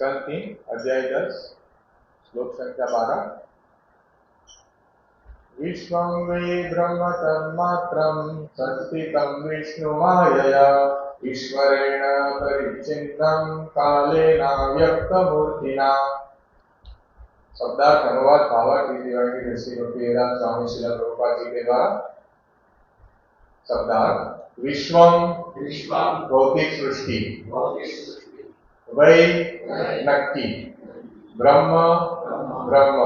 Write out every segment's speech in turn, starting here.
स्कंद तीन अध्याय दस श्लोक संख्या बारह। विश्वं वै ब्रह्म तन्मात्रं संस्थितं विष्णुमायया ईश्वरेण परिचिन्नं कालेन व्यक्तमूर्तिना। शब्दार्थ अनुवाद भावार्थ की वाणी ऋषि भक्ति वेदांत स्वामी शिला प्रभुपाद जी के द्वारा शब्दार्थ। विश्वम विश्वम भौतिक सृष्टि। भौतिक વૈ નક્કી બ્રહ્મ બ્રહ્મ.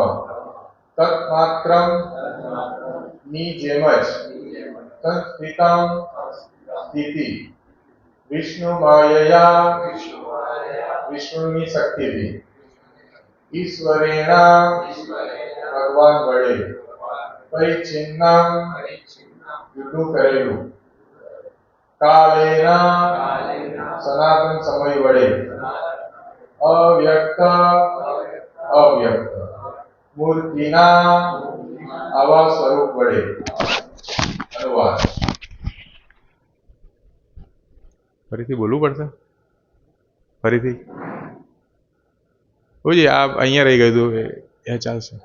તત્માત્રમની જેમ જ. તત્પિતમ સ્થિતિ. વિષ્ણુ માયયા વિષ્ણુની શક્તિથી. ઈશ્વરેણા ભગવાન વડે. પરિચિન્નમ યુદ્ધ કરેલું. કાલેના સનાતન સમય વડે અવ્યક્ત અવ્યક્ત મૂર્તિના આવા સ્વરૂપ વડે અનુવાદ ફરીથી બોલવું પડશે? ફરીથી? ઓજી આ અહીંયા રહી ગયું એ ચાલશે.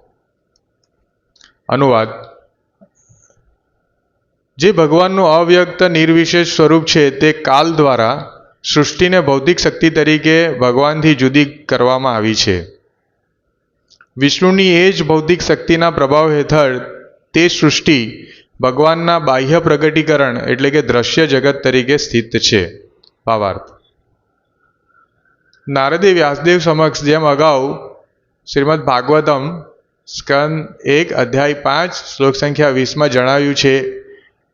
અનુવાદ. જે ભગવાનનું અવ્યક્ત નિર્વિશેષ સ્વરૂપ છે તે કાલ દ્વારા સૃષ્ટિને ભૌતિક શક્તિ તરીકે ભગવાનથી જુદી કરવામાં આવી છે. વિષ્ણુની એ જ ભૌતિક શક્તિના પ્રભાવ હેઠળ તે સૃષ્ટિ ભગવાનના બાહ્ય પ્રગટીકરણ એટલે કે દ્રશ્ય જગત તરીકે સ્થિત છે. ભાવાર્થ. નારદે વ્યાસદેવ સમક્ષ જેમ અગાઉ શ્રીમદ ભાગવતમ સ્કંદ એક અધ્યાય પાંચ શ્લોક સંખ્યા વીસમાં જણાવ્યું છે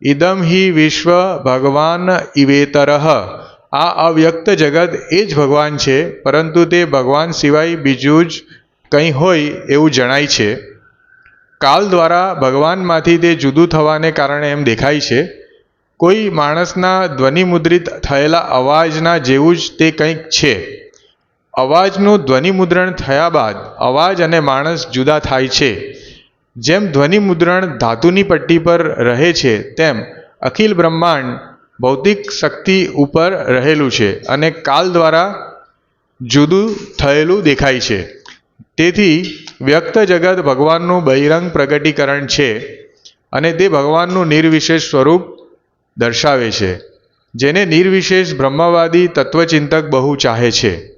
ઇદમ હિ વિશ્વ ભગવાન ઇવેતર આ અવ્યક્ત જગત એ જ ભગવાન છે, પરંતુ તે ભગવાન સિવાય બીજું જ કંઈ હોય એવું જણાય છે. કાલ દ્વારા ભગવાનમાંથી તે જુદું થવાને કારણે એમ દેખાય છે. કોઈ માણસના ધ્વનિમુદ્રિત થયેલા અવાજના જેવું જ તે કંઈક છે. અવાજનું ધ્વનિમુદ્રણ થયા બાદ અવાજ અને માણસ જુદા થાય છે. જેમ ધ્વનિમુદ્રણ ધાતુની પટ્ટી પર રહે છે, તેમ અખિલ બ્રહ્માંડ ભૌતિક શક્તિ ઉપર રહેલું છે અને કાલ દ્વારા જુદું થયેલું દેખાય છે. તેથી વ્યક્ત જગત ભગવાનનું બહિરંગ પ્રગટીકરણ છે અને તે ભગવાનનું નિર્વિશેષ સ્વરૂપ દર્શાવે છે, જેને નિર્વિશેષ બ્રહ્મવાદી તત્વચિંતક બહુ ચાહે છે.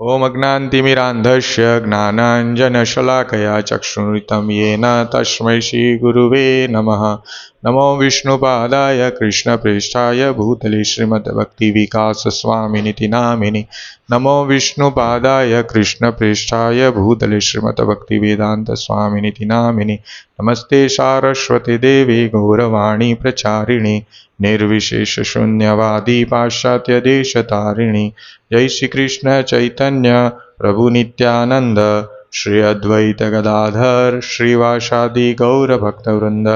ઓમ અજ્ઞાનતિમિરાંધસ્ય જ્ઞાનાંજનશલાકયા ચક્ષુનૃતમ યેન તસ્મૈ શ્રી ગુરુવે નમઃ નમો વિષ્ણુપાદાય કૃષ્ણપ્રેષ્ઠાય ભૂતલે શ્રીમદ ભક્તિ વિકાસ સ્વામિનિતિ નામિની નમો વિષ્ણુપાદાય કૃષ્ણપ્રેષ્ઠાય ભૂતલે શ્રીમદ્ભક્તિવેદાन्तસ્વામિનિતિ નામિની નમસ્તે સારસ્વતી દેવી ગૌરવાણી પ્રચારિણી નિર્વિશેષ શૂન્યવાદી પાશ્ચાત્ય દેશતારિણી જય શ્રી કૃષ્ણ ચૈતન્ય પ્રભુ નિત્યાનંદ શ્રી અદ્વૈત ગદાધર શ્રીવાસાદિ ગૌર ભક્તવૃંદ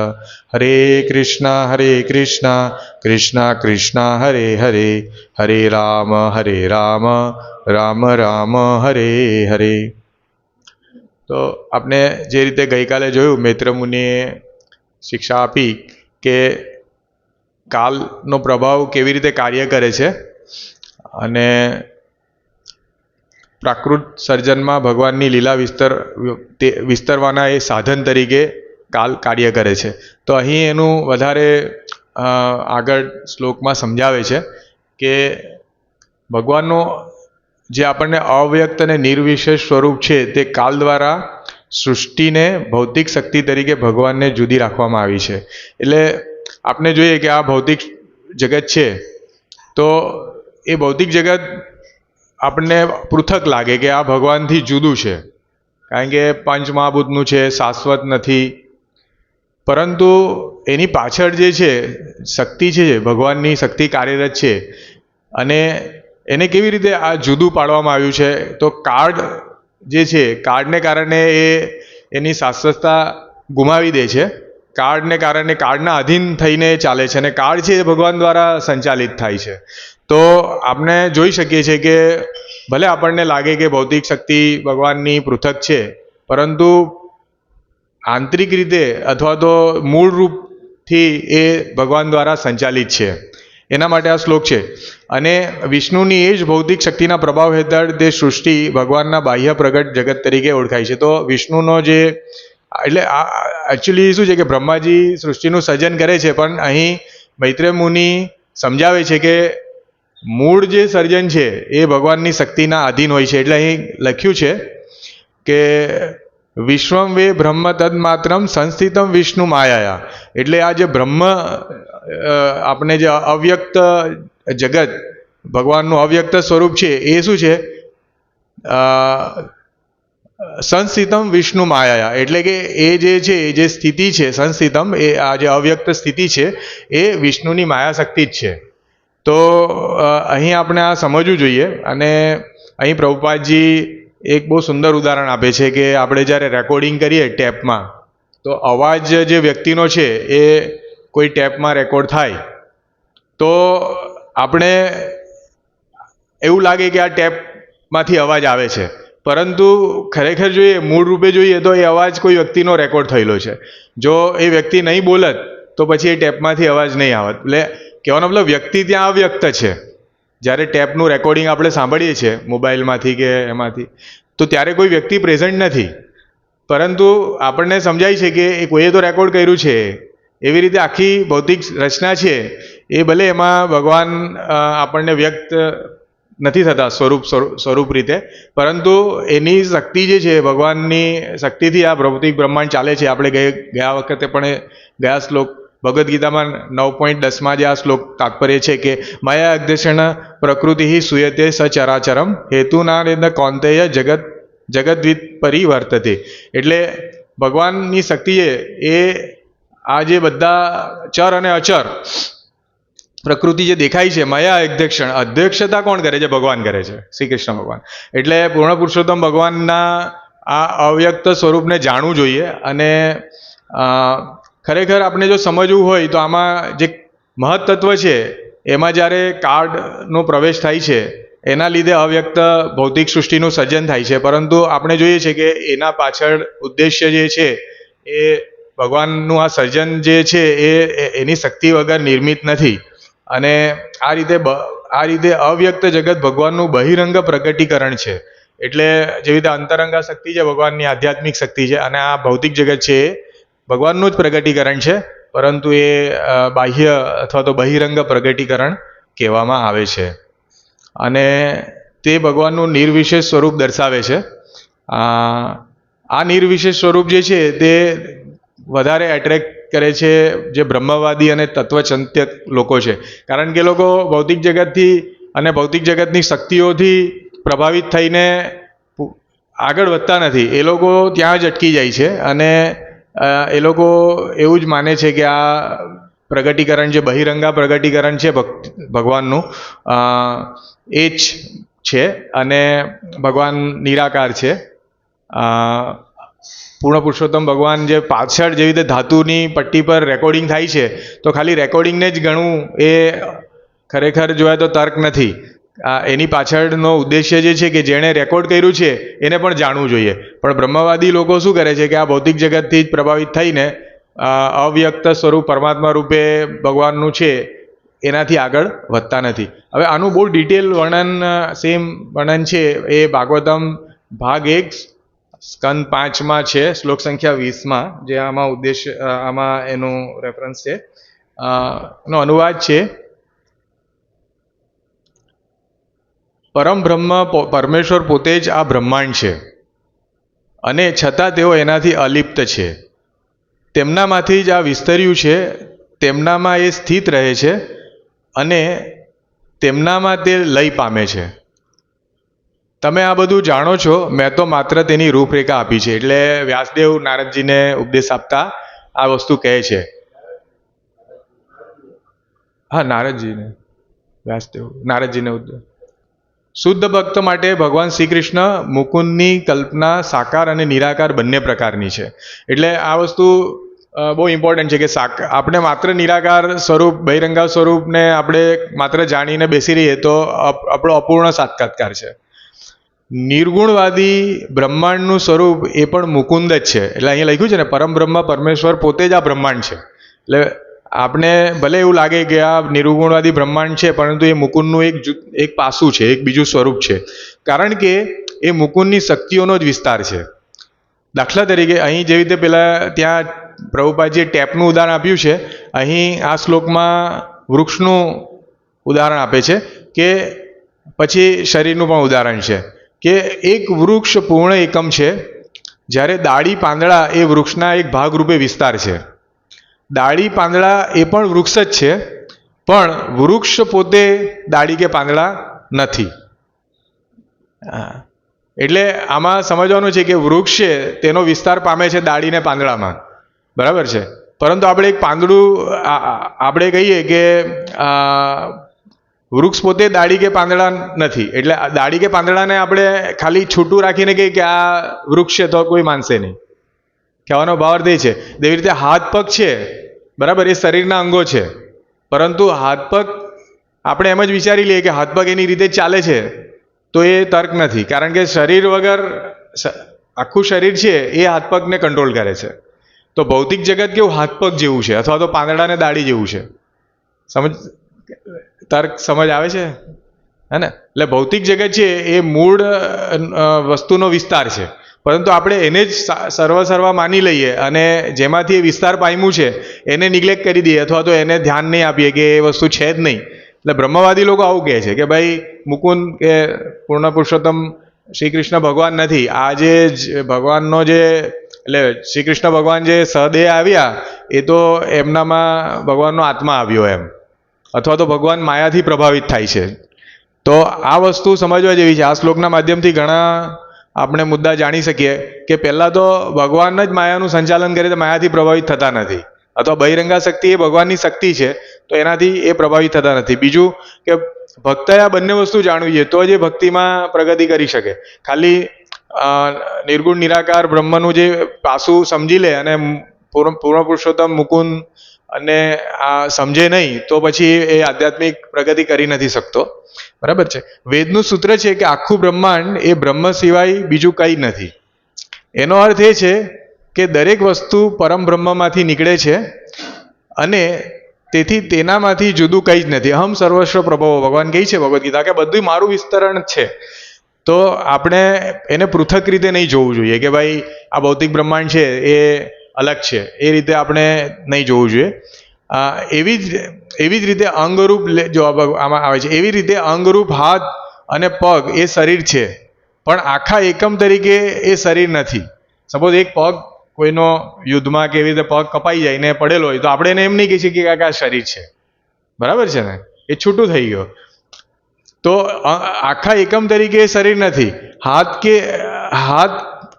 હરે કૃષ્ણ હરે કૃષ્ણ કૃષ્ણ કૃષ્ણ હરે હરે હરે રામ હરે રામ રામ રામ હરે હરે તો આપણે જે રીતે ગઈકાલે જોયું મૈત્રમુનિએ શિક્ષા આપી કે કાલનો પ્રભાવ કેવી રીતે કાર્ય કરે છે અને પ્રાકૃત સર્જનમાં ભગવાનની લીલા વિસ્તર, તે વિસ્તરવાના એ સાધન તરીકે કાલ કાર્ય કરે છે. તો અહીં એનું વધારે આગળ શ્લોકમાં સમજાવે છે કે ભગવાનનો જે આપણને અવ્યક્ત અને નિર્વિશેષ સ્વરૂપ છે તે કાલ દ્વારા સૃષ્ટિને ભૌતિક શક્તિ તરીકે ભગવાનને જુદી રાખવામાં આવી છે. એટલે આપણે જોઈએ કે આ ભૌતિક જગત છે, તો એ ભૌતિક જગત આપણને પૃથક લાગે કે આ ભગવાનથી જુદું છે. કારણ કે પંચમહાભૂતનું છે, શાશ્વત નથી. પરંતુ એની પાછળ જે છે, શક્તિ છે, ભગવાનની શક્તિ કાર્યરત છે. અને એને કેવી રીતે આ જુદું પાડવામાં આવ્યું છે? તો કાર્ડ જે છે, કાર્ડને કારણે એ એની શાશ્વતતા ગુમાવી દે છે. કાર્ડને કારણે કાર્ડના અધીન થઈને ચાલે છે અને કાર્ડ છે એ ભગવાન દ્વારા સંચાલિત થાય છે. તો આપણે જોઈ શકીએ છીએ કે ભલે આપણને લાગે કે ભૌતિક શક્તિ ભગવાનની પૃથક છે, પરંતુ આંતરિક રીતે અથવા તો મૂળ રૂપથી એ ભગવાન દ્વારા સંચાલિત છે. એના માટે આ શ્લોક છે. અને વિષ્ણુની એ જ ભૌતિક શક્તિના પ્રભાવ હેઠળ તે સૃષ્ટિ ભગવાનના બાહ્ય પ્રગટ જગત તરીકે ઓળખાય છે. તો વિષ્ણુનો જે એટલે આ એકચ્યુઅલી શું છે કે બ્રહ્માજી સૃષ્ટિનું સર્જન કરે છે, પણ અહીં મૈત્રે મુનિ સમજાવે છે કે મૂળ જે સર્જન છે, એ ભગવાનની શક્તિના આધીન હોય છે. એટલે અહીં લખ્યું છે કે વિશ્વમ વે બ્રહ્મ તદ માત્રમ સંસ્થિતમ વિષ્ણુ માયાયા. એટલે આ જે બ્રહ્મ આપણે જે અવ્યક્ત જગત, ભગવાનનું અવ્યક્ત સ્વરૂપ છે, એ શું છે? સંસ્થિતમ વિષ્ણુ માયાયા. એટલે કે એ જે છે, એ જે સ્થિતિ છે, સંસ્થિતમ, એ આ જે અવ્યક્ત સ્થિતિ છે, એ વિષ્ણુની માયા શક્તિ જ છે. તો અહીં આપણે આ સમજવું જોઈએ અને અહીં પ્રભુપાદજી એક બહુ સુંદર ઉદાહરણ આપે છે કે આપણે જ્યારે રેકોર્ડિંગ કરીએ ટેપમાં, તો અવાજ જે વ્યક્તિનો છે એ કોઈ ટેપમાં રેકોર્ડ થાય. તો આપણે એવું લાગે કે આ ટેપમાંથી અવાજ આવે છે. પરંતુ ખરેખર જોઈએ, મૂળ રૂપે જોઈએ તો એ અવાજ કોઈ વ્યક્તિનો રેકોર્ડ થયેલો છે. જો એ વ્યક્તિ નહીં બોલત, તો પછી એ ટેપમાંથી અવાજ નહીં આવત. એટલે કહેવાનો મતલબ વ્યક્તિ ત્યાં અવ્યક્ત છે. જ્યારે ટેપનું રેકોર્ડિંગ આપણે સાંભળીએ છીએ મોબાઈલમાંથી કે એમાંથી, તો ત્યારે કોઈ વ્યક્તિ પ્રેઝન્ટ નથી. પરંતુ આપણને સમજાય છે કે એ કોઈએ તો રેકોર્ડ કર્યું છે. એવી રીતે આખી ભૌતિક રચના છે. એ ભલે એમાં ભગવાન આપણને વ્યક્ત નથી થતા સ્વરૂપ સ્વરૂપ રીતે, પરંતુ એની શક્તિ જે છે, ભગવાનની શક્તિથી આ ભૌતિક બ્રહ્માંડ ચાલે છે. આપણે ગયે વખતે પણ ગયા શ્લોક ભગવદ્ ગીતામાં નવ પોઈન્ટ દસમાં જે આ શ્લોક તાત્પર્ય છે કે માયા અધ્યક્ષણ પ્રકૃતિ સુયતે સચરાચરમ હેતુના કૌંતેય જગત જગતવિદ પરિવર્તતે. એટલે ભગવાનની શક્તિ એ આ જે બધા ચર અને અચર પ્રકૃતિ જે દેખાય છે, માયા અધ્યક્ષણ અધ્યક્ષતા કોણ કરે છે? ભગવાન કરે છે શ્રી કૃષ્ણ ભગવાન. એટલે પૂર્ણ પુરુષોત્તમ ભગવાનના આ અવ્યક્ત સ્વરૂપને જાણવું જોઈએ અને ખરેખર આપણે જો સમજવું હોય તો આમાં જે મહત્તત્વ છે, એમાં જ્યારે કાર્ડનો પ્રવેશ થાય છે, એના લીધે અવ્યક્ત ભૌતિક સૃષ્ટિનું સર્જન થાય છે. પરંતુ આપણે જોઈએ છે કે એના પાછળ ઉદ્દેશ્ય જે છે, એ ભગવાનનું આ સર્જન જે છે, એ- એની શક્તિ વગર નિર્મિત નથી. અને આ રીતે આ રીતે અવ્યક્ત જગત ભગવાનનું બહિરંગ પ્રગટીકરણ છે. એટલે જેવી રીતે અંતરંગા શક્તિ છે, ભગવાનની આધ્યાત્મિક શક્તિ છે, અને આ ભૌતિક જગત છે, એ ભગવાનનું જ પ્રગટીકરણ છે, પરંતુ એ બાહ્ય અથવા તો બહિરંગ પ્રગટીકરણ કહેવામાં આવે છે. અને તે ભગવાનનું નિર્વિશેષ સ્વરૂપ દર્શાવે છે. આ નિર્વિશેષ સ્વરૂપ જે છે, તે વધારે એટ્રેક્ટ કરે છે જે બ્રહ્મવાદી અને તત્વચંત્ય લોકો છે. કારણ કે લોકો ભૌતિક જગતથી અને ભૌતિક જગતની શક્તિઓથી પ્રભાવિત થઈને આગળ વધતા નથી. એ લોકો ત્યાં જ અટકી જાય છે અને એ લોકો એવું જ માને છે કે આ પ્રગટીકરણ જે બહિરંગા પ્રગટીકરણ છે ભગવાનનું એ જ છે અને ભગવાન નિરાકાર છે. પૂર્ણ પુરુષોત્તમ ભગવાન જે પાછળ જેવી રીતે ધાતુની પટ્ટી પર રેકોર્ડિંગ થાય છે, તો ખાલી રેકોર્ડિંગને જ ગણવું એ ખરેખર જોયા તો તર્ક નથી. આ એની પાછળનો ઉદ્દેશ્ય જે છે કે જેણે રેકોર્ડ કર્યું છે, એને પણ જાણવું જોઈએ. પણ બ્રહ્મવાદી લોકો શું કરે છે કે આ ભૌતિક જગતથી જ પ્રભાવિત થઈને અવ્યક્ત સ્વરૂપ પરમાત્મા રૂપે ભગવાનનું છે, એનાથી આગળ વધતા નથી. હવે આનું બહુ ડિટેલ વર્ણન સેમ વર્ણન છે, એ ભાગવતમ ભાગ એક, સ્કંદ પાંચમાં છે, શ્લોક સંખ્યા વીસમાં, જે આમાં ઉદ્દેશ આમાં એનું રેફરન્સ છે. નો અનુવાદ છે પરમ બ્રહ્મ પરમેશ્વર પોતે જ આ બ્રહ્માંડ છે. અને છતાં તેઓ એનાથી અલિપ્ત છે. તેમનામાંથી જ આ વિસ્તર્યું છે, તેમનામાં એ સ્થિત રહે છે અને તેમનામાં તે લય પામે છે. તમે આ બધું જાણો છો, મેં તો માત્ર તેની રૂપરેખા આપી છે. એટલે વ્યાસદેવ નારદજીને ઉપદેશ આપતા આ વસ્તુ કહે છે. હા, નારદજીને. વ્યાસદેવ, નારદજીને ઉપદેશ શુદ્ધ ભક્ત માટે ભગવાન શ્રી કૃષ્ણ મુકુંદની કલ્પના, સાકાર અને નિરાકાર બંને પ્રકારની છે. એટલે આ વસ્તુ બહુ ઇમ્પોર્ટન્ટ છે કે સાક, આપણે માત્ર નિરાકાર સ્વરૂપ, બહિરંગા સ્વરૂપને આપણે માત્ર જાણીને બેસી રહીએ તો આપણો અપૂર્ણ સાક્ષાત્કાર છે. નિર્ગુણવાદી બ્રહ્માંડનું સ્વરૂપ એ પણ મુકુંદ જ છે. એટલે અહીંયા લખ્યું છે ને, પરમ બ્રહ્મ પરમેશ્વર પોતે જ આ બ્રહ્માંડ છે. એટલે આપણે ભલે એવું લાગે કે આ નિર્ગુણવાદી બ્રહ્માંડ છે, પરંતુ એ મુકુંદનું એક એક પાસું છે, એક બીજું સ્વરૂપ છે. કારણ કે એ મુકુંદની શક્તિઓનો જ વિસ્તાર છે. દાખલા તરીકે અહીં જેવી રીતે પેલા ત્યાં પ્રભુપાદજીએ ટેપનું ઉદાહરણ આપ્યું છે, અહીં આ શ્લોકમાં વૃક્ષનું ઉદાહરણ આપે છે કે પછી શરીરનું પણ ઉદાહરણ છે કે એક વૃક્ષ પૂર્ણ એકમ છે, જ્યારે દાડી પાંદડા એ વૃક્ષના એક ભાગરૂપે વિસ્તાર છે. દાઢી પાંદડા એ પણ વૃક્ષ જ છે. પણ વૃક્ષ પોતે દાળી કે પાંદડા નથી. એટલે આમાં સમજવાનું છે કે વૃક્ષ છે, તેનો વિસ્તાર પામે છે દાળીને પાંદડામાં. બરાબર છે? પરંતુ આપણે એક પાંદડું આપણે કહીએ કે વૃક્ષ પોતે દાડી કે પાંદડા નથી. એટલે દાઢી કે પાંદડાને આપણે ખાલી છૂટું રાખીને કહીએ કે આ વૃક્ષ છે તો કોઈ માનશે નહીં. કહેવાનો ભાવ અર્થ એ છે. તેવી રીતે હાથ પગ છે બરાબર, એ શરીરના અંગો છે. પરંતુ હાથ પગ આપણે એમ જ વિચારી લઈએ કે હાથ પગ એની રીતે ચાલે છે, તો એ તર્ક નથી. કારણ કે શરીર વગર આખું શરીર છે, એ હાથ પગને કંટ્રોલ કરે છે. તો ભૌતિક જગત કેવું? હાથ પગ જેવું છે, અથવા તો પાંદડાને દાડી જેવું છે. સમજ, તર્ક સમજ આવે છે? હે ને? એટલે ભૌતિક જગત છે, એ મૂળ વસ્તુનો વિસ્તાર છે. પરંતુ આપણે એને જ સર્વ સર્વા માની લઈએ અને જેમાંથી એ વિસ્તાર પામ્યું છે, એને નિગ્લેક્ટ કરી દઈએ અથવા તો એને ધ્યાન નહીં આપીએ કે એ વસ્તુ છે જ નહીં. એટલે બ્રહ્મવાદી લોકો આવું કહે છે કે ભાઈ, મુકુંદ કે પૂર્ણ પુરુષોત્તમ શ્રી કૃષ્ણ ભગવાન નથી. આ જ ભગવાનનો જે, એટલે શ્રી કૃષ્ણ ભગવાન જે સહદેહ આવ્યા, એ તો એમનામાં ભગવાનનો આત્મા આવ્યો એમ. અથવા તો ભગવાન માયાથી પ્રભાવિત થાય છે. તો આ વસ્તુ સમજવા જેવી છે. આ શ્લોકના માધ્યમથી ઘણા આપણે મુદ્દા જાણી શકીએ કે પહેલાં તો ભગવાન જ માયાનું સંચાલન કરે તો માયાથી પ્રભાવિત થતા નથી. અથવા બહિરંગા શક્તિ એ ભગવાનની શક્તિ છે, તો એનાથી એ પ્રભાવિત થતા નથી. બીજું કે ભક્તએ આ બંને વસ્તુ જાણવી જોઈએ તો જ એ ભક્તિમાં પ્રગતિ કરી શકે. ખાલી નિર્ગુણ, નિરાકાર, બ્રહ્મનું જે પાસું સમજી લે અને પૂર્ણ પૂર્ણ પુરુષોત્તમ, મુકુંદ અને આ સમજે નહીં, તો પછી એ આધ્યાત્મિક પ્રગતિ કરી નથી શકતો. બરાબર છે? વેદનું સૂત્ર છે કે આખું બ્રહ્માંડ એ બ્રહ્મ સિવાય બીજું કંઈ નથી. એનો અર્થ એ છે કે દરેક વસ્તુ પરમ બ્રહ્મમાંથી નીકળે છે અને તેથી તેનામાંથી જુદું કંઈ જ નથી. અહમ સર્વસ્વ પ્રભવો, ભગવાન કહે છે ભગવદ્ ગીતા કે બધું મારું વિસ્તરણ છે. તો આપણે એને પૃથક રીતે નહીં જોવું જોઈએ કે ભાઈ આ ભૌતિક બ્રહ્માંડ છે, એ અલગ છે. એ રીતે આપણે નહીં જોવું જોઈએ. એવી જ એવી જ રીતે અંગરૂપ લે- જો આ આમાં આવે છે, એવી રીતે અંગરૂપ હાથ અને પગ એ શરીર છે, પણ આખા એકમ તરીકે એ શરીર નથી. સપોઝ એક પગ કોઈનો યુદ્ધમાં કે એવી રીતે પગ કપાઈ જાય ને પડેલો હોય, તો આપણે એને એમ નહીં કહી શકીએ કે આ શરીર છે. બરાબર છે ને? એ છૂટું થઈ ગયો. તો આખા એકમ તરીકે એ શરીર નથી. હાથ કે હાથ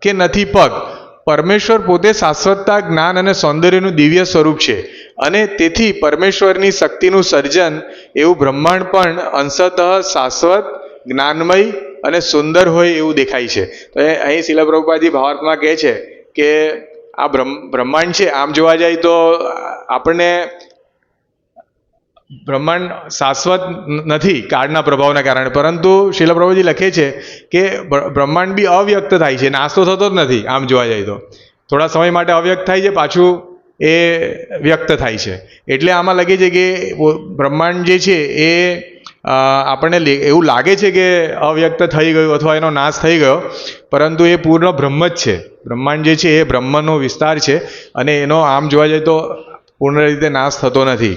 કે નથી પગ. પરમેશ્વર પોતે શાશ્વતતા, જ્ઞાન અને સૌંદર્યનું દિવ્ય સ્વરૂપ છે. અને તેથી પરમેશ્વરની શક્તિનું સર્જન એવું બ્રહ્માંડ પણ અંશતઃ શાશ્વત, જ્ઞાનમય અને સુંદર હોય એવું દેખાય છે. તો એ અહીં શિલા પ્રભુપાદજી ભાવાર્થમાં કહે છે કે આ બ્રહ્મ, બ્રહ્માંડ છે. આમ જોવા જાય તો આપણને બ્રહ્માંડ શાશ્વત નથી, કાળના પ્રભાવના કારણે. પરંતુ શિલા પ્રભુજી લખે છે કે બ્રહ્માંડ બી અવ્યક્ત થાય છે, નાશ તો થતો જ નથી, આમ જોવા જાય તો. થોડા સમય માટે અવ્યક્ત થાય છે, પાછું એ વ્યક્ત થાય છે. એટલે આમાં લાગે છે કે બ્રહ્માંડ જે છે એ આપણને એવું લાગે છે કે અવ્યક્ત થઈ ગયું અથવા એનો નાશ થઈ ગયો, પરંતુ એ પૂર્ણ બ્રહ્મ જ છે. બ્રહ્માંડ જે છે એ બ્રહ્મનો વિસ્તાર છે અને એનો આમ જોવા જાય તો પૂર્ણ રીતે નાશ થતો નથી.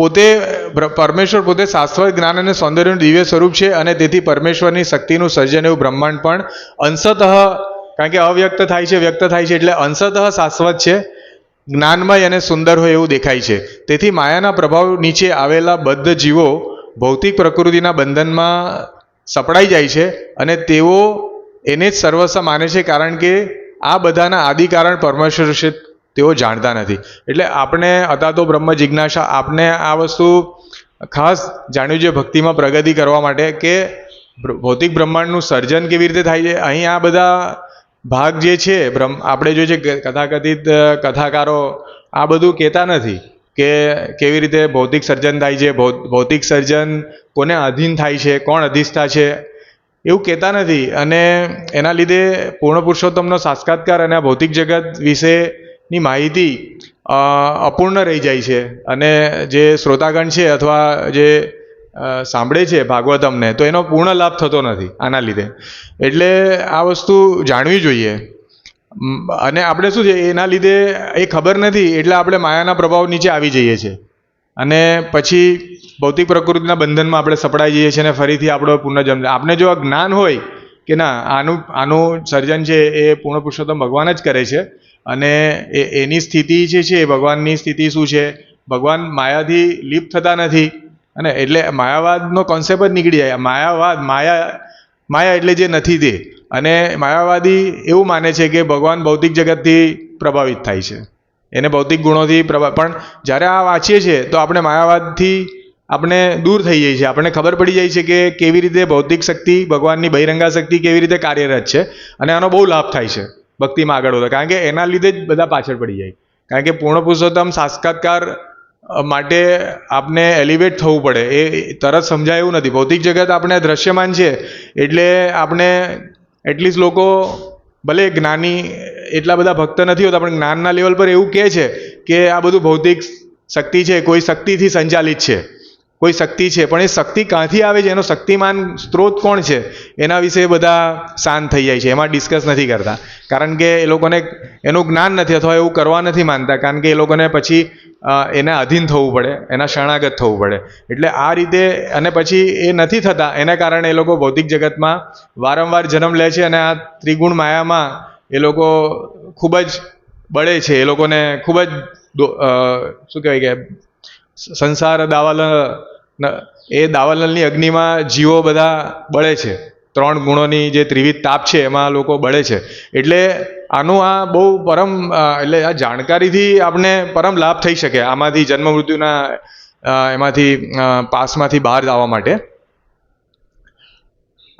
પોતે પરમેશ્વર પોતે શાશ્વત જ્ઞાન અને સૌંદર્યનું દિવ્ય સ્વરૂપ છે અને તેથી પરમેશ્વરની શક્તિનું સર્જન એવું બ્રહ્માંડ પણ અંશતઃ, કારણ કે અવ્યક્ત થાય છે, વ્યક્ત થાય છે એટલે અંશતઃ શાશ્વત છે, જ્ઞાનમય અને સુંદર હોય એવું દેખાય છે. તેથી માયાના પ્રભાવ નીચે આવેલા બદ્ધ જીવો ભૌતિક પ્રકૃતિના બંધનમાં સપડાઈ જાય છે અને તેઓ એને જ સર્વસ્વ માને છે, કારણ કે આ બધાના આદિ કારણ પરમેશ્વર તેઓ જાણતા નથી. એટલે આપણે હતા તો બ્રહ્મ જિજ્ઞાસા, આપને આ વસ્તુ ખાસ જાણ્યું છે ભક્તિમાં પ્રગતિ કરવા માટે કે ભૌતિક બ્રહ્માંડનું સર્જન કેવી રીતે થાય છે? અહીં આ બધા ભાગ જે છે, બ્રહ્મ, આપણે જોઈએ છે કથાકથિત કથાકારો આ બધું કહેતા નથી કે કેવી રીતે ભૌતિક સર્જન થાય છે ભૌતિક સર્જન કોને અધીન થાય છે, કોણ અધિષ્ઠા છે, એવું કહેતા નથી. અને એના લીધે પૂર્ણ પુરુષોત્તમનો સાક્ષાત્કાર અને આ ભૌતિક જગત વિશેની માહિતી અપૂર્ણ રહી જાય છે. અને જે શ્રોતાગણ છે અથવા જે સાંભળે છે ભાગવતમને, તો એનો પૂર્ણ લાભ થતો નથી આના લીધે. એટલે આ વસ્તુ જાણવી જોઈએ. અને આપણે શું છે, એના લીધે એ ખબર નથી, એટલે આપણે માયાના પ્રભાવ નીચે આવી જઈએ છીએ. અને પછી ભૌતિક પ્રકૃતિના બંધનમાં આપણે સપડાઈ જઈએ છીએ અને ફરીથી આપણો પુનર્જન્મ. આપણે જો જ્ઞાન હોય કે ના, આનું આનું સર્જન છે એ પૂર્ણ પુરુષોત્તમ ભગવાન જ કરે છે અને એ, એની સ્થિતિ જે છે, એ ભગવાનની સ્થિતિ શું છે? ભગવાન માયાથી લિપ્ત થતા નથી અને એટલે માયાવાદનો કોન્સેપ્ટ જ નીકળી જાય. માયાવાદ, માયા માયા એટલે જે નથી તે. અને માયાવાદી એવું માને છે કે ભગવાન ભૌતિક જગતથી પ્રભાવિત થાય છે. એને ભૌતિક ગુણોથી પ્રભાવ પણ જ્યારે આ વાંચીએ છીએ તો આપણે માયાવાદથી આપણે દૂર થઈ જઈએ છીએ. આપણને ખબર પડી જાય છે કે કેવી રીતે ભૌતિક શક્તિ, ભગવાનની બહિરંગા શક્તિ કેવી રીતે કાર્યરત છે અને આનો બહુ લાભ થાય છે. ભક્તિમાં આગળ વધો. કારણ કે એના લીધે જ બધા પાછળ પડી જાય. કારણ કે પૂર્ણ પુરુષોત્તમ સાક્ષાત્કાર માટે આપને એલિવેટ થવું પડે. એ તરત સમજાય એવું નથી. ભૌતિક જગત આપણે દ્રશ્યમાન છે એટલે આપણે એટલીસ્ટ લોકો ભલે જ્ઞાની એટલા બધા ભક્ત નથી હોતા, પણ જ્ઞાનના લેવલ પર એવું કહે છે કે આ બધું ભૌતિક શક્તિ છે, કોઈ શક્તિથી સંચાલિત છે. કોઈ શક્તિ છે, પણ એ શક્તિ ક્યાંથી આવે છે? એનો શક્તિમાન સ્ત્રોત કોણ છે? એના વિશે બધા શાંત થઈ જાય છે. એમાં ડિસ્કસ નથી કરતા. કારણ કે એ લોકોને એનું જ્ઞાન નથી અથવા એવું કરવા નથી માનતા. કારણ કે એ લોકોને પછી એના અધીન થવું પડે. એના શરણાગત થવું પડે. એટલે આ રીતે અને પછી એ નથી થતા. એના કારણે એ લોકો ભૌતિક જગતમાં વારંવાર જન્મ લે છે અને આ ત્રિગુણ માયામાં એ લોકો ખૂબ જ બળે છે. એ લોકોને ખૂબ જ શું કહેવાય કે, સંસાર દાવાલ એ દાવાનલની અગ્નિમાં જીવો બધા બળે છે. ત્રણ ગુણોની જે ત્રિવિધ તાપ છે, એમાં લોકો બળે છે. એટલે આનું આ બહુ પરમ એટલે આ જાણકારીથી આપણે પરમ લાભ થઈ શકે આમાંથી જન્મ મૃત્યુના એમાંથી પાસમાંથી બહાર આવવા માટે.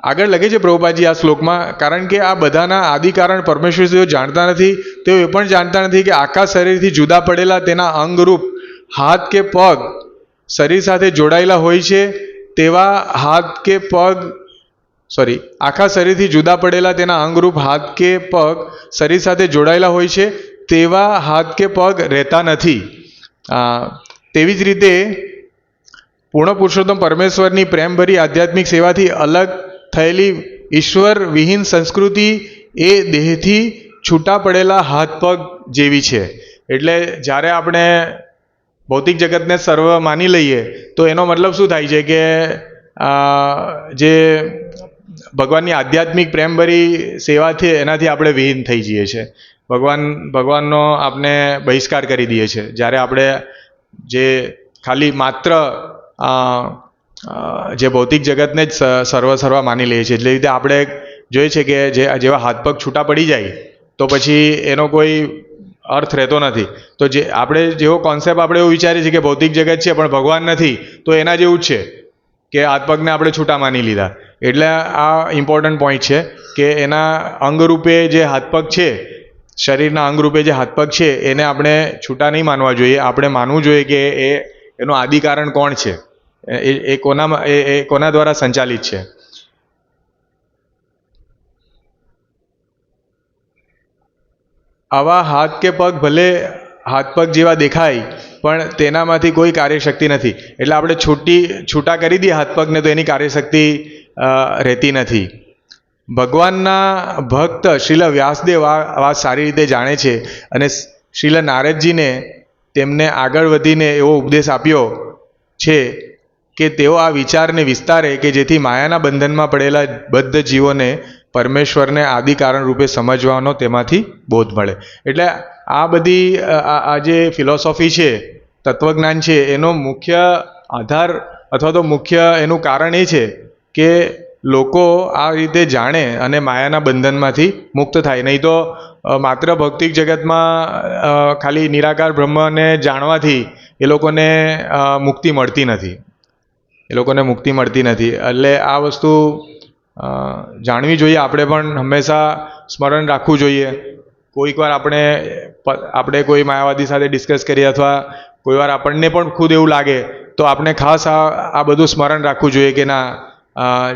આગળ લખે છે પ્રભુપાજી આ શ્લોકમાં, કારણ કે આ બધાના આદિ કારણ પરમેશ્વર તેઓ જાણતા નથી, તેઓ એ પણ જાણતા નથી કે આખા શરીરથી જુદા પડેલા તેના અંગરૂપ, હાથ કે પગ શરીર સાથે જોડાયેલા હોય છે, તેવા હાથ કે પગ સોરી આખા શરીરથી જુદા પડેલા તેના અંગરૂપ હાથ કે પગ શરીર સાથે જોડાયેલા હોય છે, તેવા હાથ કે પગ રહેતા નથી. તેવી જ રીતે પૂર્ણ પુરુષોત્તમ પરમેશ્વરની પ્રેમભરી આધ્યાત્મિક સેવાથી અલગ થયેલી ઈશ્વર વિહીન સંસ્કૃતિ એ દેહથી છૂટા પડેલા હાથ પગ જેવી છે. એટલે જ્યારે આપણે ભૌતિક જગતને સર્વ માની લઈએ, તો એનો મતલબ શું થાય છે કે જે ભગવાનની આધ્યાત્મિક પ્રેમભરી સેવાથી એનાથી આપણે વિહીન થઈ જઈએ છીએ. ભગવાન, ભગવાનનો આપણે બહિષ્કાર કરી દઈએ છીએ. જ્યારે આપણે જે ખાલી માત્ર જે ભૌતિક જગતને જ સર્વ સર્વ માની લઈએ છીએ. એટલે રીતે આપણે જોઈએ છે કે જે, જેવા હાથ પગ છૂટા પડી જાય, તો પછી એનો કોઈ અર્થ રહેતો નથી. તો જે આપણે જેવો કોન્સેપ્ટ આપણે એવું વિચારીએ છીએ કે ભૌતિક જગત છે પણ ભગવાન નથી, તો એના જેવું જ છે કે હાથ પગને આપણે છૂટા માની લીધા. એટલે આ ઇમ્પોર્ટન્ટ પોઈન્ટ છે કે એના અંગરૂપે જે હાથ પગ છે, શરીરના અંગરૂપે જે હાથ પગ છે, એને આપણે છૂટા નહીં માનવા જોઈએ. આપણે માનવું જોઈએ કે એ એનું આદિ કારણ કોણ છે? એ કોનામાં એ કોના દ્વારા સંચાલિત છે? આવા હાથ કે પગ ભલે હાથ પગ જેવા દેખાય, પણ તેનામાંથી કોઈ કાર્યશક્તિ નથી. એટલે આપણે છૂટી, છૂટા કરી દઈએ હાથ પગને તો એની કાર્યશક્તિ રહેતી નથી. ભગવાનના ભક્ત શ્રીલ વ્યાસદેવ આ વાત સારી રીતે જાણે છે અને શ્રીલ નારદજીને તેમને આગળ વધીને એવો ઉપદેશ આપ્યો છે કે તેઓ આ વિચારને વિસ્તારે કે જેથી માયાના બંધનમાં પડેલા બદ્ધ જીવોને પરમેશ્વરને આદિ કારણ રૂપે સમજવાનો તેમાંથી બોધ મળે. એટલે આ બધી આ જે ફિલોસોફી છે, તત્વજ્ઞાન છે, એનો મુખ્ય આધાર અથવા તો મુખ્ય એનું કારણ એ છે કે લોકો આ રીતે જાણે અને માયાના બંધનમાંથી મુક્ત થાય. નહીં તો માત્ર ભૌતિક જગતમાં ખાલી નિરાકાર બ્રહ્મને જાણવાથી એ લોકોને મુક્તિ મળતી નથી. એ લોકોને મુક્તિ મળતી નથી. એટલે આ વસ્તુ જાણવી જોઈએ. આપણે પણ હંમેશા સ્મરણ રાખવું જોઈએ. કોઈક વાર આપણે આપણે કોઈ માયાવાદી સાથે ડિસ્કસ કરીએ અથવા કોઈ વાર આપણને પણ ખુદ એવું લાગે, તો આપણે ખાસ આ આ બધું સ્મરણ રાખવું જોઈએ કે ના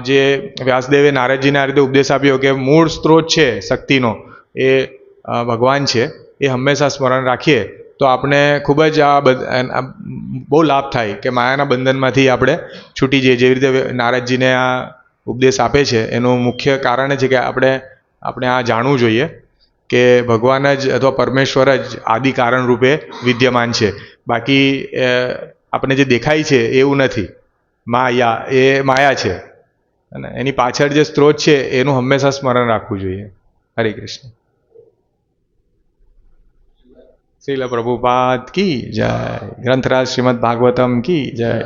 જે વ્યાસદેવે નારદજીને આ રીતે ઉપદેશ આપ્યો કે મૂળ સ્ત્રોત છે, શક્તિનો, એ ભગવાન છે, એ હંમેશા સ્મરણ રાખીએ, તો આપણે ખૂબ જ આ બહુ લાભ થાય કે માયાના બંધનમાંથી આપણે છૂટી જઈએ. જેવી રીતે નારદજીને આ ઉપદેશ આપે છે. એનું મુખ્ય કારણ છે કે આપણે આપણે આ જાણવું જોઈએ કે ભગવાન જ અથવા પરમેશ્વર જ આદિ કારણ રૂપે વિદ્યમાન છે. બાકી આપણે જે દેખાય છે એવું નથી. માયા, એ માયા છે. અને એની પાછળ જે સ્ત્રોત છે એનું હંમેશા સ્મરણ રાખવું જોઈએ. હરે કૃષ્ણ. શ્રીલ પ્રભુપાદ કી જય. ગ્રંથરાજ શ્રીમદ ભાગવતમ કી જય.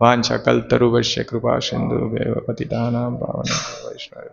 વાંછા કલ્તરુવશ્ય કૃપા સિંધુ પતિતાનામ પાવન વૈષ્ણવ